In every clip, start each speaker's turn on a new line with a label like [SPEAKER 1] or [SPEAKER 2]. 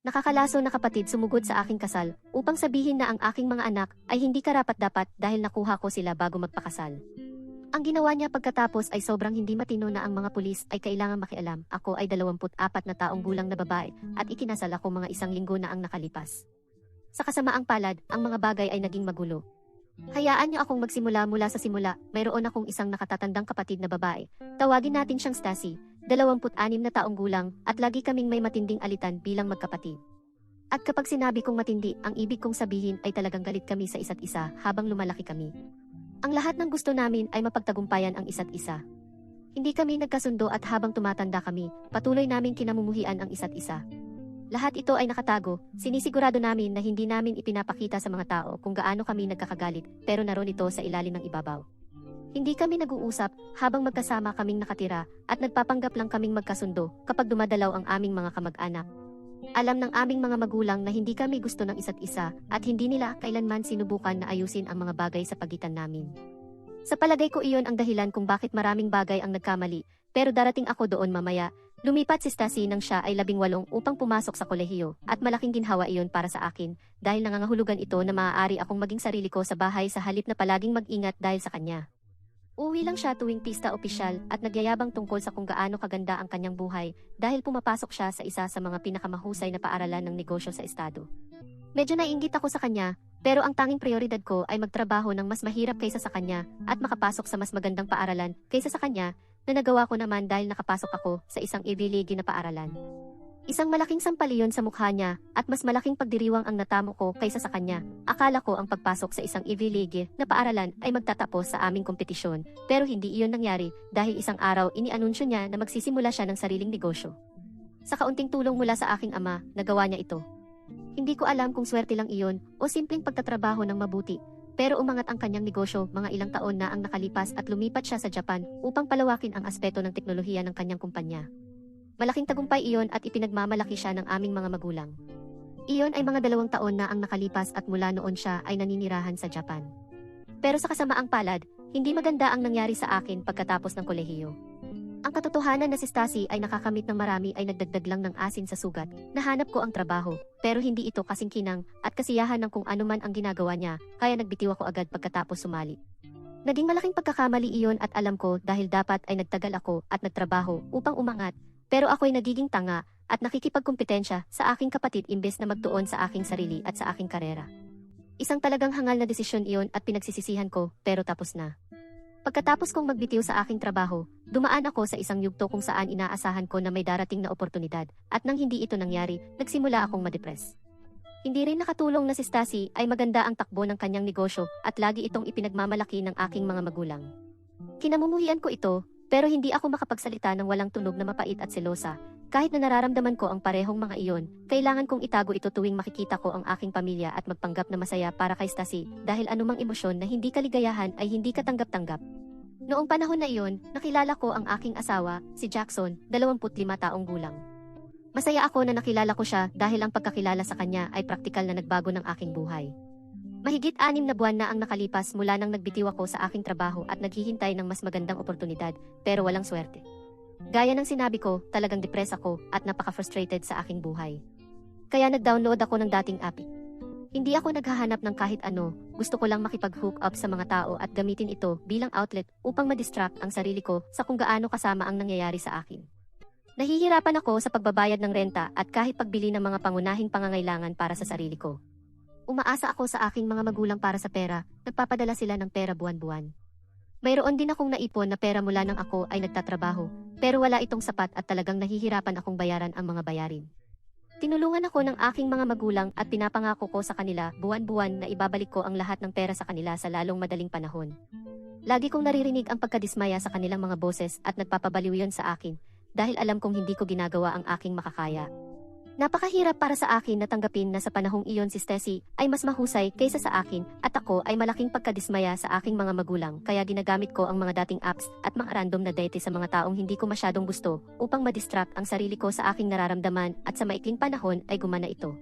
[SPEAKER 1] Nakakalaso na kapatid sumugod sa aking kasal upang sabihin na ang aking mga anak ay hindi karapat-dapat dahil nakuha ko sila bago magpakasal. Ang ginawa niya pagkatapos ay sobrang hindi matino na ang mga pulis ay kailangan makialam. Ako ay 24 na taong gulang na babae at ikinasal ako mga isang linggo na ang nakalipas. Sa kasamaang palad, ang mga bagay ay naging magulo. Hayaan niyo akong magsimula mula sa simula. Mayroon akong isang nakatatandang kapatid na babae. Tawagin natin siyang Stacy, 26 na taong gulang at lagi kaming may matinding alitan bilang magkapatid. At kapag sinabi kong matindi, ang ibig kong sabihin ay talagang galit kami sa isa't isa habang lumalaki kami. Ang lahat ng gusto namin ay mapagtagumpayan ang isa't isa. Hindi kami nagkasundo at habang tumatanda kami, patuloy naming kinamumuhian ang isa't isa. Lahat ito ay nakatago, sinisigurado namin na hindi namin ipinapakita sa mga tao kung gaano kami nagkakagalit, pero naroon ito sa ilalim ng ibabaw. Hindi kami nag-uusap habang magkasama kaming nakatira at nagpapanggap lang kaming magkasundo kapag dumadalaw ang aming mga kamag-anak. Alam ng aming mga magulang na hindi kami gusto ng isa't isa at hindi nila kailanman sinubukan na ayusin ang mga bagay sa pagitan namin. Sa palagay ko iyon ang dahilan kung bakit maraming bagay ang nagkamali, pero darating ako doon mamaya. Lumipat si Stacy nang siya ay labing walong upang pumasok sa kolehiyo at malaking ginhawa iyon para sa akin dahil nangangahulugan ito na maaari akong maging sarili ko sa bahay sa halip na palaging mag-ingat dahil sa kanya. Uwi lang siya tuwing pista opisyal at nagyayabang tungkol sa kung gaano kaganda ang kanyang buhay dahil pumapasok siya sa isa sa mga pinakamahusay na paaralan ng negosyo sa estado. Medyo naiinggit ako sa kanya, pero ang tanging prioridad ko ay magtrabaho ng mas mahirap kaysa sa kanya at makapasok sa mas magandang paaralan kaysa sa kanya na nagawa ko naman dahil nakapasok ako sa isang League na paaralan. Isang malaking sampaliyon sa mukha niya at mas malaking pagdiriwang ang natamo ko kaysa sa kanya. Akala ko ang pagpasok sa isang Ivy League na paaralan ay magtatapos sa aming kompetisyon, pero hindi iyon nangyari dahil isang araw inianunsyo niya na magsisimula siya ng sariling negosyo. Sa kaunting tulong mula sa aking ama, nagawa niya ito. Hindi ko alam kung swerte lang iyon o simpleng pagtatrabaho ng mabuti, pero umangat ang kanyang negosyo mga ilang taon na ang nakalipas at lumipat siya sa Japan upang palawakin ang aspeto ng teknolohiya ng kanyang kumpanya. Malaking tagumpay iyon at ipinagmamalaki siya ng aming mga magulang. Iyon ay mga dalawang taon na ang nakalipas at mula noon siya ay naninirahan sa Japan. Pero sa kasamaang palad, hindi maganda ang nangyari sa akin pagkatapos ng kolehiyo. Ang katotohanan na si Stacy ay nakakamit ng marami ay nagdagdag lang ng asin sa sugat. Nahanap ko ang trabaho, pero hindi ito kasing kinang at kasiyahan ng kung ano man ang ginagawa niya, kaya nagbitiw ako agad pagkatapos sumali. Naging malaking pagkakamali iyon at alam ko dahil dapat ay nagtagal ako at nagtrabaho upang umangat, pero ako'y nagiging tanga at nakikipagkumpetensya sa aking kapatid imbes na magtuon sa aking sarili at sa aking karera. Isang talagang hangal na desisyon iyon at pinagsisisihan ko, pero tapos na. Pagkatapos kong magbitiw sa aking trabaho, dumaan ako sa isang yugto kung saan inaasahan ko na may darating na oportunidad, at nang hindi ito nangyari, nagsimula akong madepres. Hindi rin nakatulong na si Stacy ay maganda ang takbo ng kanyang negosyo at lagi itong ipinagmamalaki ng aking mga magulang. Kinamumuhian ko ito, pero hindi ako makapagsalita ng walang tunog na mapait at selosa. Kahit na nararamdaman ko ang parehong mga iyon, kailangan kong itago ito tuwing makikita ko ang aking pamilya at magpanggap na masaya para kay Stacy dahil anumang emosyon na hindi kaligayahan ay hindi katanggap-tanggap. Noong panahon na iyon, nakilala ko ang aking asawa, si Jackson, 25 taong gulang. Masaya ako na nakilala ko siya dahil ang pagkakilala sa kanya ay praktikal na nagbago ng aking buhay. Mahigit anim na buwan na ang nakalipas mula nang nagbitiw ako sa aking trabaho at naghihintay ng mas magandang oportunidad, pero walang swerte. Gaya ng sinabi ko, talagang depress ako at napaka-frustrated sa aking buhay. Kaya nag-download ako ng dating app. Hindi ako naghahanap ng kahit ano, gusto ko lang makipag-hook up sa mga tao at gamitin ito bilang outlet upang ma-distract ang sarili ko sa kung gaano kasama ang nangyayari sa akin. Nahihirapan ako sa pagbabayad ng renta at kahit pagbili ng mga pangunahing pangangailangan para sa sarili ko. Umaasa ako sa aking mga magulang para sa pera, nagpapadala sila ng pera buwan-buwan. Mayroon din akong naipon na pera mula nang ako ay nagtatrabaho, pero wala itong sapat at talagang nahihirapan akong bayaran ang mga bayarin. Tinulungan ako ng aking mga magulang at pinapangako ko sa kanila buwan-buwan na ibabalik ko ang lahat ng pera sa kanila sa lalong madaling panahon. Lagi kong naririnig ang pagkadismaya sa kanilang mga boses at nagpapabaliw yon sa akin dahil alam kong hindi ko ginagawa ang aking makakaya. Napakahirap para sa akin na tanggapin na sa panahong iyon si Stacy ay mas mahusay kaysa sa akin at ako ay malaking pagkadismaya sa aking mga magulang kaya ginagamit ko ang mga dating apps at mga random na date sa mga taong hindi ko masyadong gusto upang madistract ang sarili ko sa aking nararamdaman at sa maikling panahon ay gumana ito.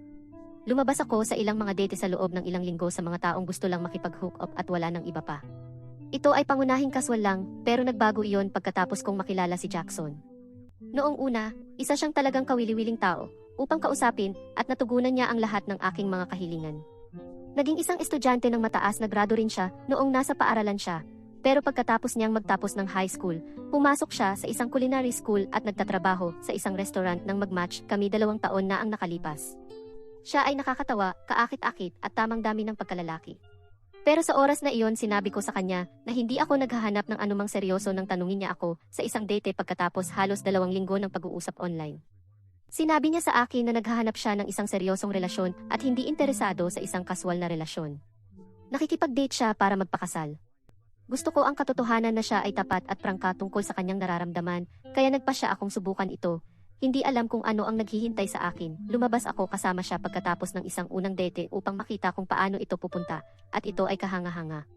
[SPEAKER 1] Lumabas ako sa ilang mga date sa loob ng ilang linggo sa mga taong gusto lang makipag-hook up at wala ng iba pa. Ito ay pangunahing kaswal lang pero nagbago iyon pagkatapos kong makilala si Jackson. Noong una, isa siyang talagang kawili-wiling tao upang kausapin at natugunan niya ang lahat ng aking mga kahilingan. Naging isang estudyante ng mataas na grado rin siya noong nasa paaralan siya. Pero pagkatapos niyang magtapos ng high school, pumasok siya sa isang culinary school at nagtatrabaho sa isang restaurant nang magmatch kami dalawang taon na ang nakalipas. Siya ay nakakatawa, kaakit-akit at tamang dami ng pagkalalaki. Pero sa oras na iyon sinabi ko sa kanya na hindi ako naghahanap ng anumang seryoso nang tanungin niya ako sa isang date pagkatapos halos dalawang linggo ng pag-uusap online. Sinabi niya sa akin na naghahanap siya ng isang seryosong relasyon at hindi interesado sa isang kaswal na relasyon. Nakikipag-date siya para magpakasal. Gusto ko ang katotohanan na siya ay tapat at prangka tungkol sa kanyang nararamdaman, kaya nagpa siya akong subukan ito. Hindi alam kung ano ang naghihintay sa akin. Lumabas ako kasama siya pagkatapos ng isang unang date upang makita kung paano ito pupunta, at ito ay kahanga-hanga.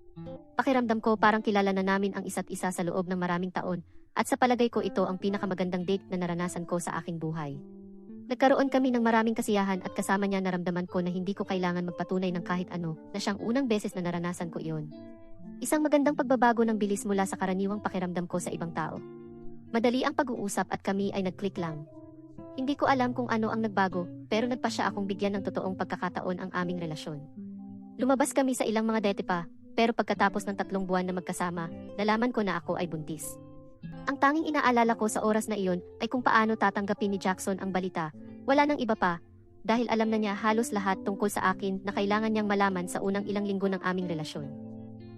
[SPEAKER 1] Pakiramdam ko parang kilala na namin ang isa't isa sa loob ng maraming taon, at sa palagay ko ito ang pinakamagandang date na naranasan ko sa aking buhay. Nagkaroon kami ng maraming kasiyahan at kasama niya naramdaman ko na hindi ko kailangan magpatunay ng kahit ano na siyang unang beses na naranasan ko iyon. Isang magandang pagbabago ng bilis mula sa karaniwang pakiramdam ko sa ibang tao. Madali ang pag-uusap at kami ay nag-click lang. Hindi ko alam kung ano ang nagbago, pero nagpa siya akong bigyan ng totoong pagkakataon ang aming relasyon. Lumabas kami sa ilang mga dete pa, pero pagkatapos ng tatlong buwan na magkasama, nalaman ko na ako ay buntis. Ang tanging inaalala ko sa oras na iyon ay kung paano tatanggapin ni Jackson ang balita. Wala nang iba pa, dahil alam na niya halos lahat tungkol sa akin na kailangan niyang malaman sa unang ilang linggo ng aming relasyon.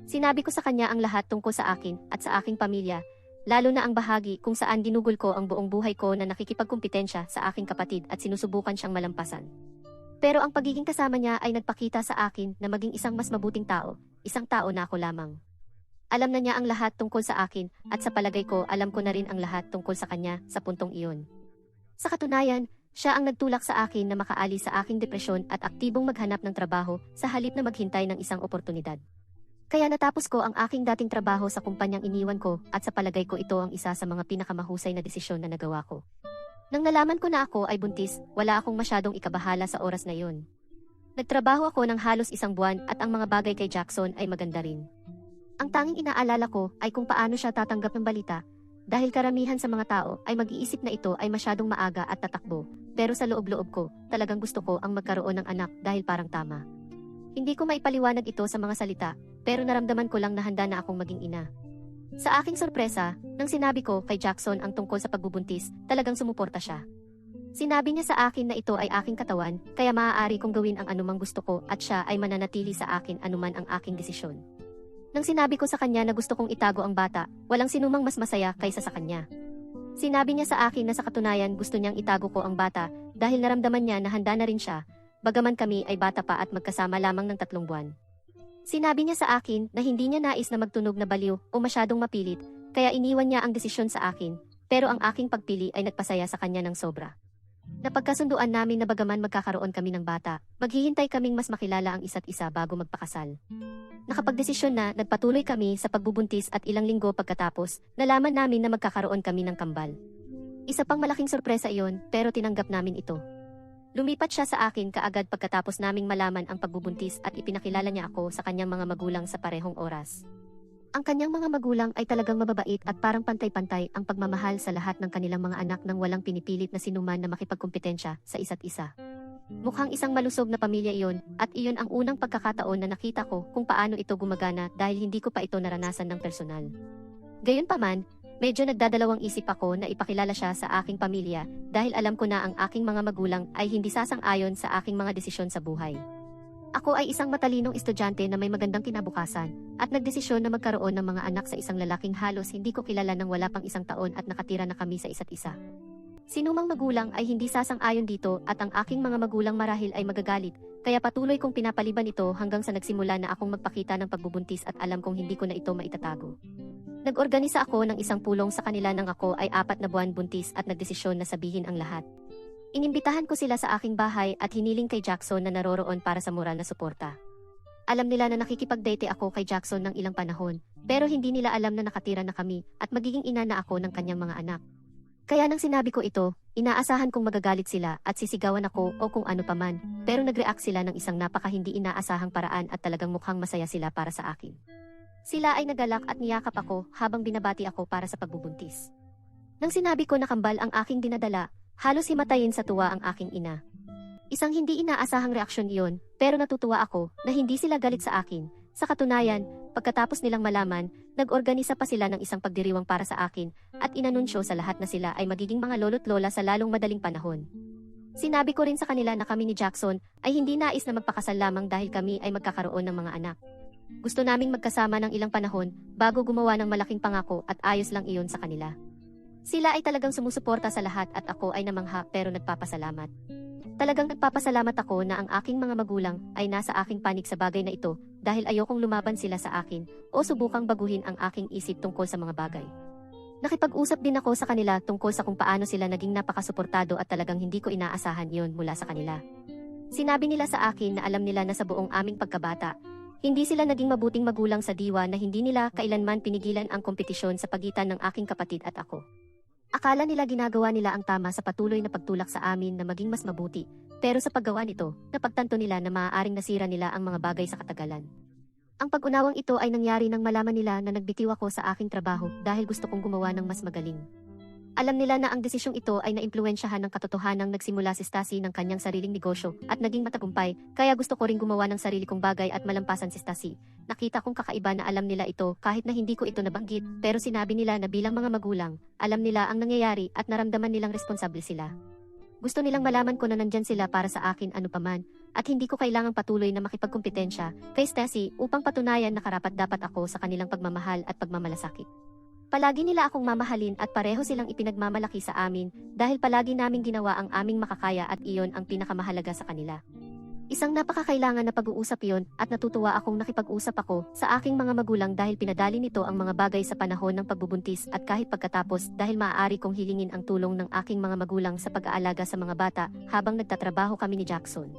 [SPEAKER 1] Sinabi ko sa kanya ang lahat tungkol sa akin at sa aking pamilya, lalo na ang bahagi kung saan dinugol ko ang buong buhay ko na nakikipagkumpetensya sa aking kapatid at sinusubukan siyang malampasan. Pero ang pagiging kasama niya ay nagpakita sa akin na maging isang mas mabuting tao, isang tao na ako lamang. Alam na niya ang lahat tungkol sa akin at sa palagay ko alam ko na rin ang lahat tungkol sa kanya sa puntong iyon. Sa katunayan, siya ang nagtulak sa akin na makaalis sa aking depresyon at aktibong maghanap ng trabaho sa halip na maghintay ng isang oportunidad. Kaya natapos ko ang aking dating trabaho sa kumpanyang iniwan ko at sa palagay ko ito ang isa sa mga pinakamahusay na desisyon na nagawa ko. Nang nalaman ko na ako ay buntis, wala akong masyadong ikabahala sa oras na yun. Nagtrabaho ako ng halos isang buwan at ang mga bagay kay Jackson ay maganda rin. Ang tanging inaalala ko ay kung paano siya tatanggap ng balita dahil karamihan sa mga tao ay mag-iisip na ito ay masyadong maaga at tatakbo. Pero sa loob-loob ko, talagang gusto ko ang magkaroon ng anak dahil parang tama. Hindi ko maipaliwanag ito sa mga salita, pero naramdaman ko lang na handa na akong maging ina. Sa aking sorpresa, nang sinabi ko kay Jackson ang tungkol sa pagbubuntis, talagang sumuporta siya. Sinabi niya sa akin na ito ay aking katawan, kaya maaari kong gawin ang anumang gusto ko at siya ay mananatili sa akin anuman ang aking desisyon. Nang sinabi ko sa kanya na gusto kong itago ang bata, walang sinumang mas masaya kaysa sa kanya. Sinabi niya sa akin na sa katunayan gusto niyang itago ko ang bata dahil naramdaman niya na handa na rin siya, bagaman kami ay bata pa at magkasama lamang ng tatlong buwan. Sinabi niya sa akin na hindi niya nais na magtunog na baliw o masyadong mapilit, kaya iniwan niya ang desisyon sa akin, pero ang aking pagpili ay nagpasaya sa kanya ng sobra. Napagkasunduan namin na bagaman magkakaroon kami ng bata, maghihintay kaming mas makilala ang isa't isa bago magpakasal. Nakapagdesisyon na, nagpatuloy kami sa pagbubuntis at ilang linggo pagkatapos, nalaman namin na magkakaroon kami ng kambal. Isa pang malaking sorpresa iyon, pero tinanggap namin ito. Lumipat siya sa akin kaagad pagkatapos naming malaman ang pagbubuntis at ipinakilala niya ako sa kanyang mga magulang sa parehong oras. Ang kanyang mga magulang ay talagang mababait at parang pantay-pantay ang pagmamahal sa lahat ng kanilang mga anak nang walang pinipilit na sinuman na makipagkumpetensya sa isa't isa. Mukhang isang malusog na pamilya iyon, at iyon ang unang pagkakataon na nakita ko kung paano ito gumagana dahil hindi ko pa ito naranasan ng personal. Gayunpaman, medyo nagdadalawang isip ako na ipakilala siya sa aking pamilya dahil alam ko na ang aking mga magulang ay hindi sasang-ayon sa aking mga desisyon sa buhay. Ako ay isang matalinong estudyante na may magandang kinabukasan at nagdesisyon na magkaroon ng mga anak sa isang lalaking halos hindi ko kilala nang wala pang isang taon at nakatira na kami sa isa't isa. Sinumang magulang ay hindi sasang-ayon dito at ang aking mga magulang marahil ay magagalit, kaya patuloy kong pinapaliban ito hanggang sa nagsimula na akong magpakita ng pagbubuntis at alam kong hindi ko na ito maitatago. Nag-organisa ako ng isang pulong sa kanila nang ako ay apat na buwan buntis at nagdesisyon na sabihin ang lahat. Inimbitahan ko sila sa aking bahay at hiniling kay Jackson na naroroon para sa moral na suporta. Alam nila na nakikipag-date ako kay Jackson ng ilang panahon, pero hindi nila alam na nakatira na kami at magiging ina na ako ng kanyang mga anak. Kaya nang sinabi ko ito, inaasahan kong magagalit sila at sisigawan ako o kung ano paman, pero nag-react sila ng isang napaka hindi inaasahang paraan at talagang mukhang masaya sila para sa akin. Sila ay nagalak at niyakap ako habang binabati ako para sa pagbubuntis. Nang sinabi ko na kambal ang aking dinadala, halos himatayin sa tuwa ang aking ina. Isang hindi inaasahang reaksyon iyon, pero natutuwa ako na hindi sila galit sa akin. Sa katunayan, pagkatapos nilang malaman, nag-organisa pa sila ng isang pagdiriwang para sa akin at inanunsyo sa lahat na sila ay magiging mga lolo't lola sa lalong madaling panahon. Sinabi ko rin sa kanila na kami ni Jackson ay hindi nais na magpakasal lamang dahil kami ay magkakaroon ng mga anak. Gusto naming magkasama ng ilang panahon bago gumawa ng malaking pangako at ayos lang iyon sa kanila. Sila ay talagang sumusuporta sa lahat at ako ay namangha pero nagpapasalamat. Talagang nagpapasalamat ako na ang aking mga magulang ay nasa aking panig sa bagay na ito dahil ayokong lumaban sila sa akin o subukang baguhin ang aking isip tungkol sa mga bagay. Nakipag-usap din ako sa kanila tungkol sa kung paano sila naging napakasuportado at talagang hindi ko inaasahan yon mula sa kanila. Sinabi nila sa akin na alam nila na sa buong aming pagkabata, hindi sila naging mabuting magulang sa diwa na hindi nila kailanman pinigilan ang kompetisyon sa pagitan ng aking kapatid at ako. Akala nila ginagawa nila ang tama sa patuloy na pagtulak sa amin na maging mas mabuti, pero sa paggawa nito, napagtanto nila na maaaring nasira nila ang mga bagay sa katagalan. Ang pag-unawang ito ay nangyari nang malaman nila na nagbitiw ako sa aking trabaho dahil gusto kong gumawa ng mas magaling. Alam nila na ang desisyong ito ay naimpluwensyahan ng katotohanang nagsimula si Stasi ng kanyang sariling negosyo at naging matagumpay, kaya gusto ko ring gumawa ng sarili kong bagay at malampasan si Stasi. Nakita kong kakaiba na alam nila ito kahit na hindi ko ito nabanggit, pero sinabi nila na bilang mga magulang, alam nila ang nangyayari at naramdaman nilang responsable sila. Gusto nilang malaman ko na nandyan sila para sa akin ano paman, at hindi ko kailangang patuloy na makipagkompetensya kay Stasi upang patunayan na karapat dapat ako sa kanilang pagmamahal at pagmamalasakit. Palagi nila akong mamahalin at pareho silang ipinagmamalaki sa amin dahil palagi naming ginawa ang aming makakaya at iyon ang pinakamahalaga sa kanila. Isang napakakailangan na pag-uusap iyon at natutuwa akong nakipag-usap ako sa aking mga magulang dahil pinadali nito ang mga bagay sa panahon ng pagbubuntis at kahit pagkatapos dahil maaari kong hilingin ang tulong ng aking mga magulang sa pag-aalaga sa mga bata habang nagtatrabaho kami ni Jackson.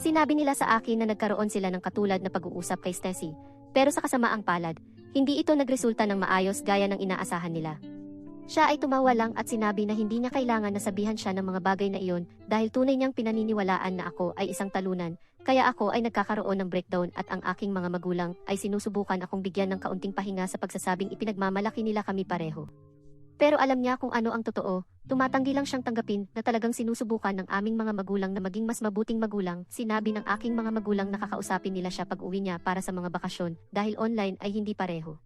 [SPEAKER 1] Sinabi nila sa akin na nagkaroon sila ng katulad na pag-uusap kay Stacy, pero sa kasamaang palad, hindi ito nagresulta ng maayos gaya ng inaasahan nila. Siya ay tumawa lang at sinabi na hindi niya kailangan na sabihan siya ng mga bagay na iyon dahil tunay niyang pinaniniwalaan na ako ay isang talunan, kaya ako ay nagkakaroon ng breakdown at ang aking mga magulang ay sinusubukan akong bigyan ng kaunting pahinga sa pagsasabing ipinagmamalaki nila kami pareho. Pero alam niya kung ano ang totoo, tumatanggi lang siyang tanggapin na talagang sinusubukan ng aming mga magulang na maging mas mabuting magulang. Sinabi ng aking mga magulang na kakausapin nila siya pag uwi niya para sa mga bakasyon dahil online ay hindi pareho.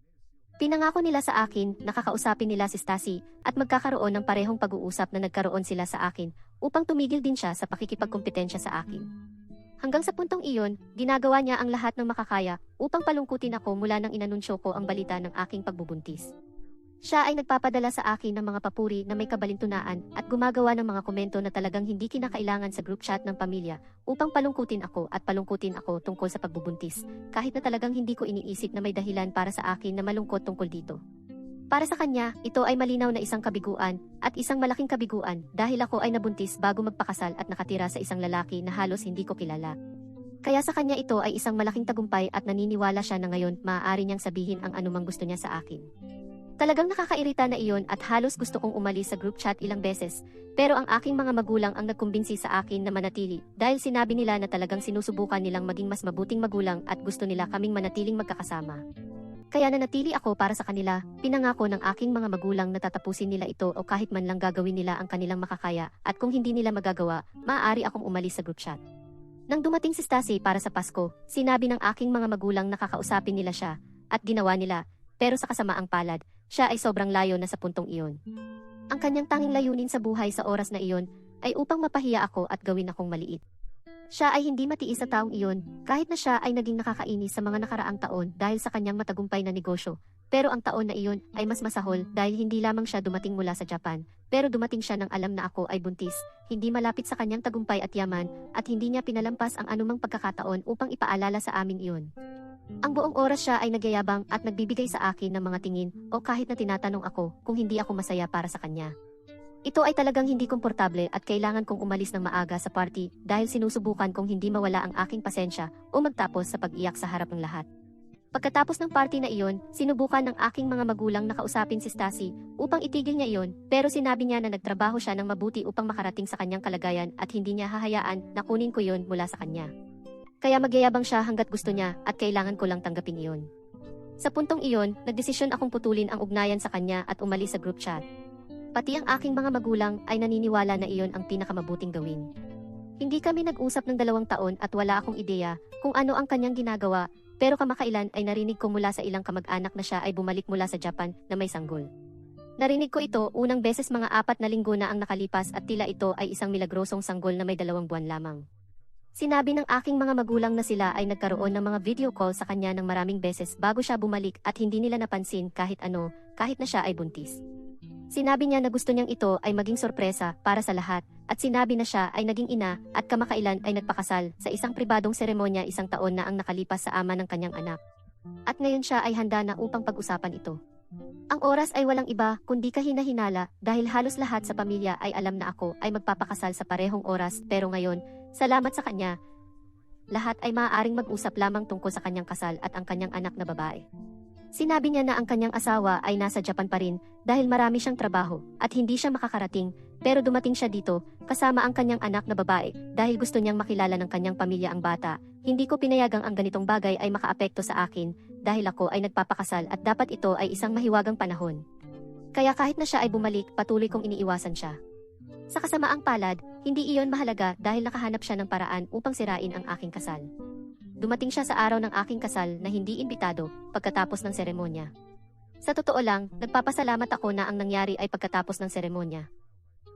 [SPEAKER 1] Pinangako nila sa akin na kakausapin nila si Stasi at magkakaroon ng parehong pag-uusap na nagkaroon sila sa akin upang tumigil din siya sa pakikipagkompetensya sa akin. Hanggang sa puntong iyon, ginagawa niya ang lahat ng makakaya upang palungkutin ako mula nang inanunsyo ko ang balita ng aking pagbubuntis. Siya ay nagpapadala sa akin ng mga papuri na may kabalintunaan at gumagawa ng mga komento na talagang hindi kinakailangan sa group chat ng pamilya upang palungkutin ako at palungkutin ako tungkol sa pagbubuntis, kahit na talagang hindi ko iniisip na may dahilan para sa akin na malungkot tungkol dito. Para sa kanya, ito ay malinaw na isang kabiguan at isang malaking kabiguan dahil ako ay nabuntis bago magpakasal at nakatira sa isang lalaki na halos hindi ko kilala. Kaya sa kanya ito ay isang malaking tagumpay at naniniwala siya na ngayon maaari niyang sabihin ang anumang gusto niya sa akin. Talagang nakakairita na iyon at halos gusto kong umalis sa group chat ilang beses, pero ang aking mga magulang ang nagkumbinsi sa akin na manatili dahil sinabi nila na talagang sinusubukan nilang maging mas mabuting magulang at gusto nila kaming manatiling magkakasama. Kaya nanatili ako para sa kanila, pinangako ng aking mga magulang na tatapusin nila ito o kahit man lang gagawin nila ang kanilang makakaya at kung hindi nila magagawa, maaari akong umalis sa group chat. Nang dumating si Stasi para sa Pasko, sinabi ng aking mga magulang na kakausapin nila siya at ginawa nila, pero sa kasamaang palad, siya ay sobrang layo na sa puntong iyon. Ang kanyang tanging layunin sa buhay sa oras na iyon ay upang mapahiya ako at gawin akong maliit. Siya ay hindi matiis sa taong iyon kahit na siya ay naging nakakainis sa mga nakaraang taon dahil sa kanyang matagumpay na negosyo. Pero ang taon na iyon ay mas masahol dahil hindi lamang siya dumating mula sa Japan, pero dumating siya nang alam na ako ay buntis, hindi malapit sa kanyang tagumpay at yaman, at hindi niya pinalampas ang anumang pagkakataon upang ipaalala sa amin iyon. Ang buong oras siya ay nagyayabang at nagbibigay sa akin ng mga tingin o kahit na tinatanong ako kung hindi ako masaya para sa kanya. Ito ay talagang hindi komportable at kailangan kong umalis ng maaga sa party dahil sinusubukan kong hindi mawala ang aking pasensya o magtapos sa pag-iyak sa harap ng lahat. Pagkatapos ng party na iyon, sinubukan ng aking mga magulang na kausapin si Stasi upang itigil niya iyon pero sinabi niya na nagtrabaho siya ng mabuti upang makarating sa kanyang kalagayan at hindi niya hahayaan na kunin ko iyon mula sa kanya. Kaya magyayabang siya hanggat gusto niya at kailangan ko lang tanggapin iyon. Sa puntong iyon, nagdesisyon akong putulin ang ugnayan sa kanya at umalis sa group chat. Pati ang aking mga magulang ay naniniwala na iyon ang pinakamabuting gawin. Hindi kami nag-usap ng dalawang taon at wala akong ideya kung ano ang kanyang ginagawa, pero kamakailan ay narinig ko mula sa ilang kamag-anak na siya ay bumalik mula sa Japan na may sanggol. Narinig ko ito unang beses mga apat na linggo na ang nakalipas at tila ito ay isang milagrosong sanggol na may dalawang buwan lamang. Sinabi ng aking mga magulang na sila ay nagkaroon ng mga video call sa kanya ng maraming beses bago siya bumalik at hindi nila napansin kahit ano, kahit na siya ay buntis. Sinabi niya na gusto niyang ito ay maging sorpresa para sa lahat at sinabi na siya ay naging ina at kamakailan ay nagpakasal sa isang pribadong seremonya isang taon na ang nakalipas sa ama ng kanyang anak. At ngayon siya ay handa na upang pag-usapan ito. Ang oras ay walang iba kundi kahina-hinala dahil halos lahat sa pamilya ay alam na ako ay magpapakasal sa parehong oras pero ngayon, salamat sa kanya, lahat ay maaaring mag-usap lamang tungkol sa kanyang kasal at ang kanyang anak na babae. Sinabi niya na ang kanyang asawa ay nasa Japan pa rin dahil marami siyang trabaho at hindi siya makakarating pero dumating siya dito kasama ang kanyang anak na babae dahil gusto niyang makilala ng kanyang pamilya ang bata. Hindi ko pinayagang ang ganitong bagay ay makaapekto sa akin dahil ako ay nagpapakasal at dapat ito ay isang mahiwagang panahon. Kaya kahit na siya ay bumalik, patuloy kong iniiwasan siya. Sa kasamaang palad, hindi iyon mahalaga dahil nakahanap siya ng paraan upang sirain ang aking kasal. Dumating siya sa araw ng aking kasal na hindi imbitado pagkatapos ng seremonya. Sa totoo lang, nagpapasalamat ako na ang nangyari ay pagkatapos ng seremonya.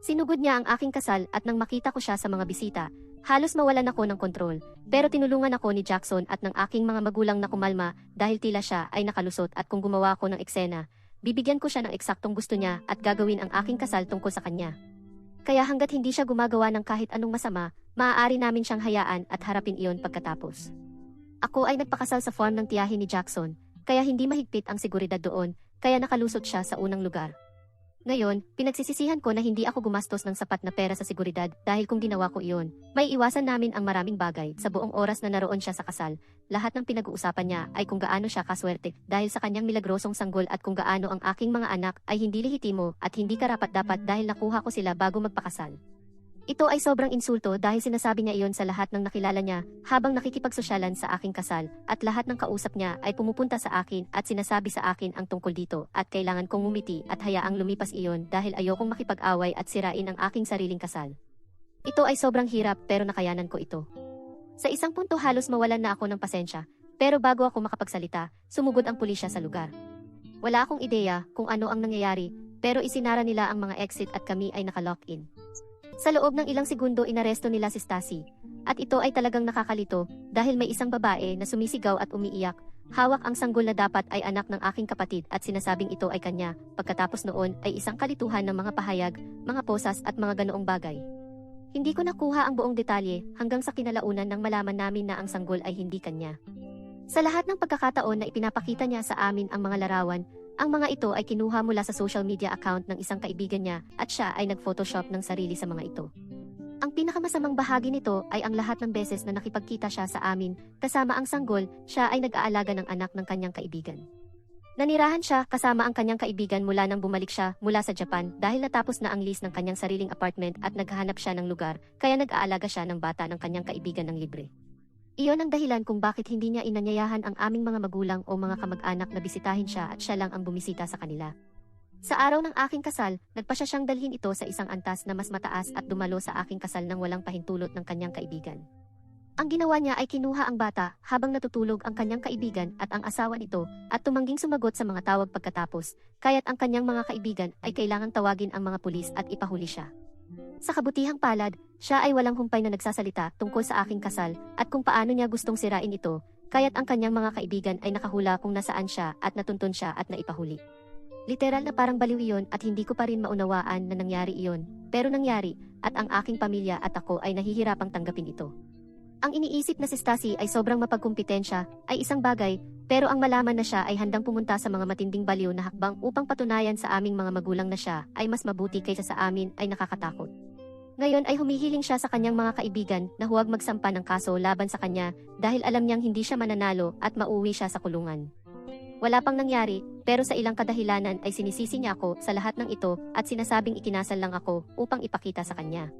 [SPEAKER 1] Sinugod niya ang aking kasal at nang makita ko siya sa mga bisita, halos mawalan ako ng kontrol. Pero tinulungan ako ni Jackson at ng aking mga magulang na kumalma dahil tila siya ay nakalusot at kung gumawa ako ng eksena, bibigyan ko siya ng eksaktong gusto niya at gagawin ang aking kasal tungkol sa kanya. Kaya hanggat hindi siya gumagawa ng kahit anong masama, maaari namin siyang hayaan at harapin iyon pagkatapos. Ako ay nagpakasal sa farm ng tiyahin ni Jackson, kaya hindi mahigpit ang seguridad doon, kaya nakalusot siya sa unang lugar. Ngayon, pinagsisisihan ko na hindi ako gumastos ng sapat na pera sa seguridad dahil kung ginawa ko iyon, may iwasan namin ang maraming bagay sa buong oras na naroon siya sa kasal. Lahat ng pinag-uusapan niya ay kung gaano siya kaswerte dahil sa kanyang milagrosong sanggol at kung gaano ang aking mga anak ay hindi lehitimo at hindi karapat-dapat dahil nakuha ko sila bago magpakasal. Ito ay sobrang insulto dahil sinasabi niya iyon sa lahat ng nakilala niya habang nakikipagsosyalan sa aking kasal at lahat ng kausap niya ay pumupunta sa akin at sinasabi sa akin ang tungkol dito at kailangan kong umiti at hayaang lumipas iyon dahil ayokong makipag-away at sirain ang aking sariling kasal. Ito ay sobrang hirap pero nakayanan ko ito. Sa isang punto halos mawalan na ako ng pasensya pero bago ako makapagsalita, sumugod ang pulisya sa lugar. Wala akong ideya kung ano ang nangyayari pero isinara nila ang mga exit at kami ay nakalock in. Sa loob ng ilang segundo inaresto nila si Stacy. At ito ay talagang nakakalito dahil may isang babae na sumisigaw at umiiyak. Hawak ang sanggol na dapat ay anak ng aking kapatid at sinasabing ito ay kanya. Pagkatapos noon ay isang kalituhan ng mga pahayag, mga posas at mga ganoong bagay. Hindi ko nakuha ang buong detalye hanggang sa kinalaunan nang malaman namin na ang sanggol ay hindi kanya. Sa lahat ng pagkakataon na ipinapakita niya sa amin ang mga larawan, ang mga ito ay kinuha mula sa social media account ng isang kaibigan niya at siya ay nag-photoshop ng sarili sa mga ito. Ang pinakamasamang bahagi nito ay ang lahat ng beses na nakipagkita siya sa amin, kasama ang sanggol, siya ay nag-aalaga ng anak ng kanyang kaibigan. Nanirahan siya kasama ang kanyang kaibigan mula nang bumalik siya mula sa Japan dahil natapos na ang lease ng kanyang sariling apartment at naghahanap siya ng lugar, kaya nag-aalaga siya ng bata ng kanyang kaibigan ng libre. Iyon ang dahilan kung bakit hindi niya inanyayahan ang aming mga magulang o mga kamag-anak na bisitahin siya at siya lang ang bumisita sa kanila. Sa araw ng aking kasal, nagpa siya siyang dalhin ito sa isang antas na mas mataas at dumalo sa aking kasal nang walang pahintulot ng kanyang kaibigan. Ang ginawa niya ay kinuha ang bata habang natutulog ang kanyang kaibigan at ang asawa nito at tumangging sumagot sa mga tawag pagkatapos, kaya't ang kanyang mga kaibigan ay kailangang tawagin ang mga pulis at ipahuli siya. Sa kabutihang palad, siya ay walang humpay na nagsasalita tungkol sa aking kasal at kung paano niya gustong sirain ito, kaya't ang kanyang mga kaibigan ay nakahula kung nasaan siya at natuntun siya at naipahuli. Literal na parang baliw iyon at hindi ko pa rin maunawaan na nangyari iyon, pero nangyari at ang aking pamilya at ako ay nahihirapang tanggapin ito. Ang iniisip na si Stacy ay sobrang mapagkumpitensya ay isang bagay, pero ang malaman na siya ay handang pumunta sa mga matinding baliw na hakbang upang patunayan sa aming mga magulang na siya ay mas mabuti kaysa sa amin ay nakakatakot. Ngayon ay humihiling siya sa kanyang mga kaibigan na huwag magsampa ng kaso laban sa kanya dahil alam niyang hindi siya mananalo at mauwi siya sa kulungan. Wala pang nangyari, pero sa ilang kadahilanan ay sinisisi niya ako sa lahat ng ito at sinasabing ikinasal lang ako upang ipakita sa kanya.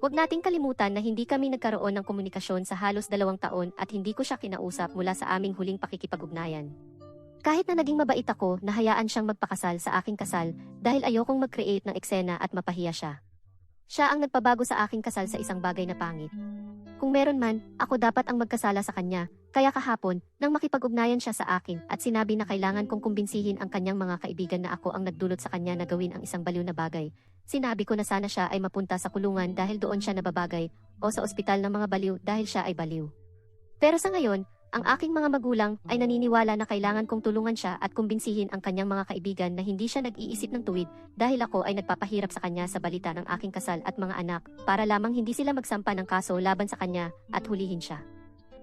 [SPEAKER 1] Huwag nating kalimutan na hindi kami nagkaroon ng komunikasyon sa halos dalawang taon at hindi ko siya kinausap mula sa aming huling pakikipag-ugnayan. Kahit na naging mabait ako, nahayaan siyang magpakasal sa aking kasal dahil ayokong mag-create ng eksena at mapahiya siya. Siya ang nagpabago sa aking kasal sa isang bagay na pangit. Kung meron man, ako dapat ang magkasala sa kanya, kaya kahapon, nang makipag-ugnayan siya sa akin at sinabi na kailangan kong kumbinsihin ang kanyang mga kaibigan na ako ang nagdulot sa kanya na gawin ang isang baliw na bagay, sinabi ko na sana siya ay mapunta sa kulungan dahil doon siya nababagay o sa ospital ng mga baliw dahil siya ay baliw. Pero sa ngayon, ang aking mga magulang ay naniniwala na kailangan kong tulungan siya at kumbinsihin ang kanyang mga kaibigan na hindi siya nag-iisip ng tuwid dahil ako ay nagpapahirap sa kanya sa balita ng aking kasal at mga anak para lamang hindi sila magsampa ng kaso laban sa kanya at hulihin siya.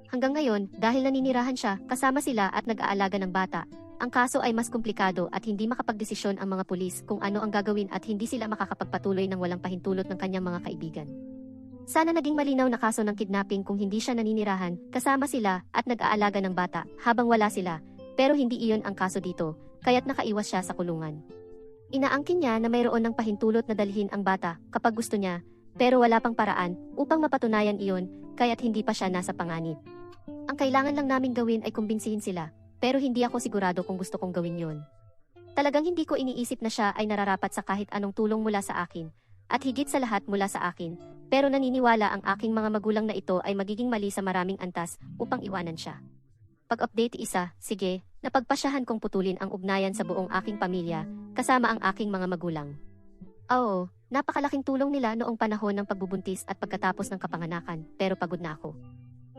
[SPEAKER 1] Hanggang ngayon, dahil naninirahan siya, kasama sila at nag-aalaga ng bata, ang kaso ay mas komplikado at hindi makapagdesisyon ang mga pulis kung ano ang gagawin at hindi sila makakapagpatuloy ng walang pahintulot ng kanyang mga kaibigan. Sana naging malinaw na kaso ng kidnapping kung hindi siya naninirahan, kasama sila at nag-aalaga ng bata habang wala sila, pero hindi iyon ang kaso dito, kaya't nakaiwas siya sa kulungan. Inaangkin niya na mayroon ng pahintulot na dalhin ang bata kapag gusto niya, pero wala pang paraan upang mapatunayan iyon, kaya't hindi pa siya nasa panganib. Ang kailangan lang namin gawin ay kumbinsihin sila, pero hindi ako sigurado kung gusto kong gawin yon. Talagang hindi ko iniisip na siya ay nararapat sa kahit anong tulong mula sa akin, at higit sa lahat mula sa akin, pero naniniwala ang aking mga magulang na ito ay magiging mali sa maraming antas upang iwanan siya. Pag-update isa, sige, napagpasyahan kong putulin ang ugnayan sa buong aking pamilya, kasama ang aking mga magulang. Oo, napakalaking tulong nila noong panahon ng pagbubuntis at pagkatapos ng kapanganakan, pero pagod na ako.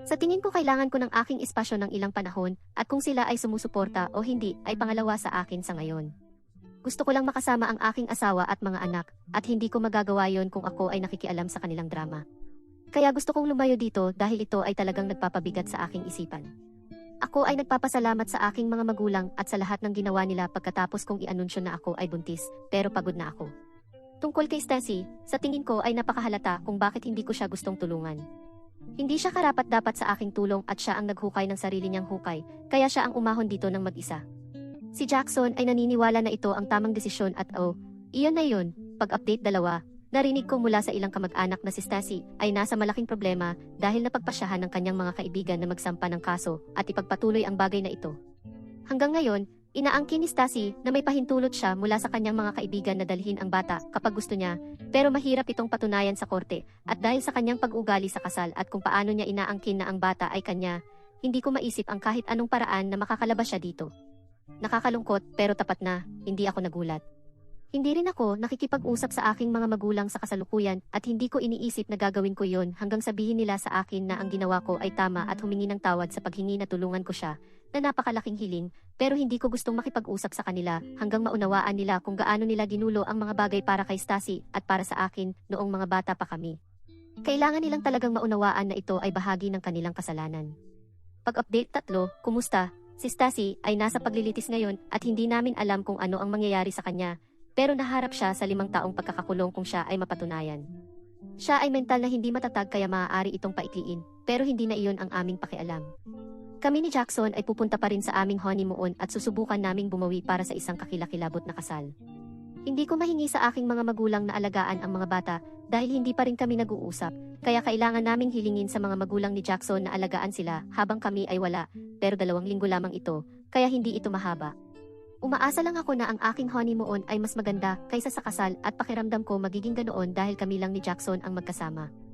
[SPEAKER 1] Sa tingin ko kailangan ko ng aking espasyo ng ilang panahon at kung sila ay sumusuporta o hindi ay pangalawa sa akin sa ngayon. Gusto ko lang makasama ang aking asawa at mga anak at hindi ko magagawa yon kung ako ay nakikialam sa kanilang drama. Kaya gusto kong lumayo dito dahil ito ay talagang nagpapabigat sa aking isipan. Ako ay nagpapasalamat sa aking mga magulang at sa lahat ng ginawa nila pagkatapos kong i-anunsyo na ako ay buntis, pero pagod na ako. Tungkol kay Stacy, sa tingin ko ay napakahalata kung bakit hindi ko siya gustong tulungan. Hindi siya karapat dapat sa aking tulong at siya ang naghukay ng sarili niyang hukay, kaya siya ang umahon dito ng mag-isa. Si Jackson ay naniniwala na ito ang tamang desisyon at oh, iyon na iyon, pag-update dalawa, narinig ko mula sa ilang kamag-anak na si Stacy ay nasa malaking problema dahil napagpasyahan ng kanyang mga kaibigan na magsampa ng kaso at ipagpatuloy ang bagay na ito. Hanggang ngayon, inaangkin ni Stacy na may pahintulot siya mula sa kanyang mga kaibigan na dalhin ang bata kapag gusto niya, pero mahirap itong patunayan sa korte at dahil sa kanyang pag-ugali sa kasal at kung paano niya inaangkin na ang bata ay kanya, hindi ko maisip ang kahit anong paraan na makakalabas siya dito. Nakakalungkot pero tapat na, hindi ako nagulat. Hindi rin ako nakikipag-usap sa aking mga magulang sa kasalukuyan at hindi ko iniisip na gagawin ko yon hanggang sabihin nila sa akin na ang ginawa ko ay tama at humingi ng tawad sa paghingi na tulungan ko siya, na napakalaking hiling, pero hindi ko gustong makipag-usap sa kanila hanggang maunawaan nila kung gaano nila ginulo ang mga bagay para kay Stacy at para sa akin noong mga bata pa kami. Kailangan nilang talagang maunawaan na ito ay bahagi ng kanilang kasalanan. Pag-update tatlo, kumusta? Si Stacy ay nasa paglilitis ngayon at hindi namin alam kung ano ang mangyayari sa kanya, pero naharap siya sa limang taong pagkakakulong kung siya ay mapatunayan. Siya ay mental na hindi matatag kaya maaari itong paikliin, pero hindi na iyon ang aming pakialam. Kami ni Jackson ay pupunta pa rin sa aming honeymoon at susubukan naming bumawi para sa isang kakilakilabot na kasal. Hindi ko mahingi sa aking mga magulang na alagaan ang mga bata dahil hindi pa rin kami nag-uusap, kaya kailangan naming hilingin sa mga magulang ni Jackson na alagaan sila habang kami ay wala, pero dalawang linggo lamang ito, kaya hindi ito mahaba. Umaasa lang ako na ang aking honeymoon ay mas maganda kaysa sa kasal at pakiramdam ko magiging ganoon dahil kami lang ni Jackson ang magkasama.